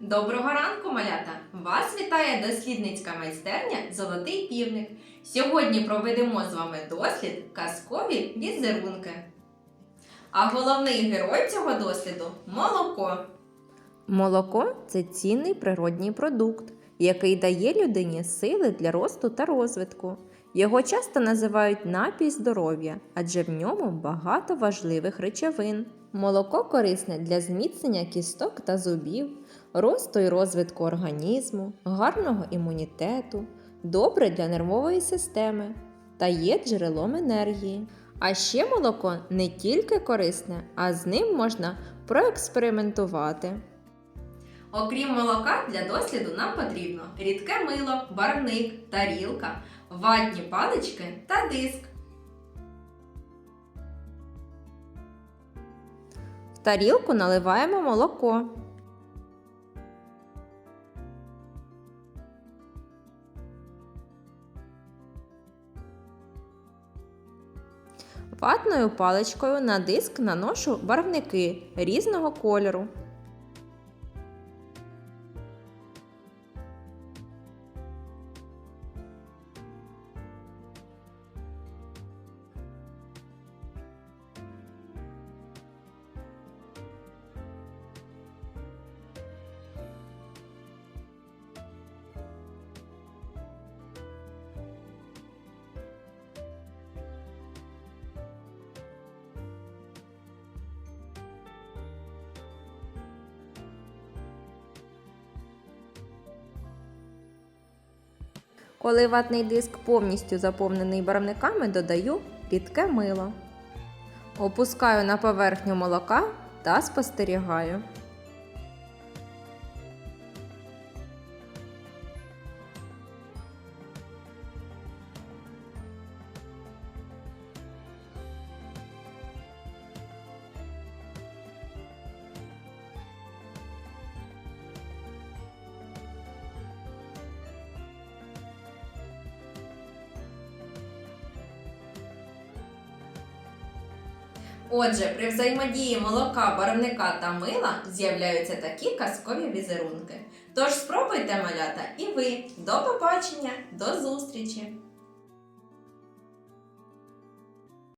Доброго ранку, малята! Вас вітає дослідницька майстерня Золотий півник. Сьогодні проведемо з вами дослід казкові візерунки. А головний герой цього досліду молоко. Молоко це цінний природній продукт, який дає людині сили для росту та розвитку. Його часто називають напій здоров'я, адже в ньому багато важливих речовин. Молоко корисне для зміцнення кісток та зубів, росту і розвитку організму, гарного імунітету, добре для нервової системи та є джерелом енергії. А ще молоко не тільки корисне, а з ним можна проекспериментувати. Окрім молока, для досліду нам потрібно рідке мило, барвник, тарілка, ватні палички та диск. В тарілку наливаємо молоко. Ватною паличкою на диск наношу барвники різного кольору. Коли ватний диск повністю заповнений барвниками, додаю рідке мило. Опускаю на поверхню молока та спостерігаю. Отже, при взаємодії молока, барвника та мила з'являються такі казкові візерунки. Тож спробуйте малята і ви. До побачення, до зустрічі!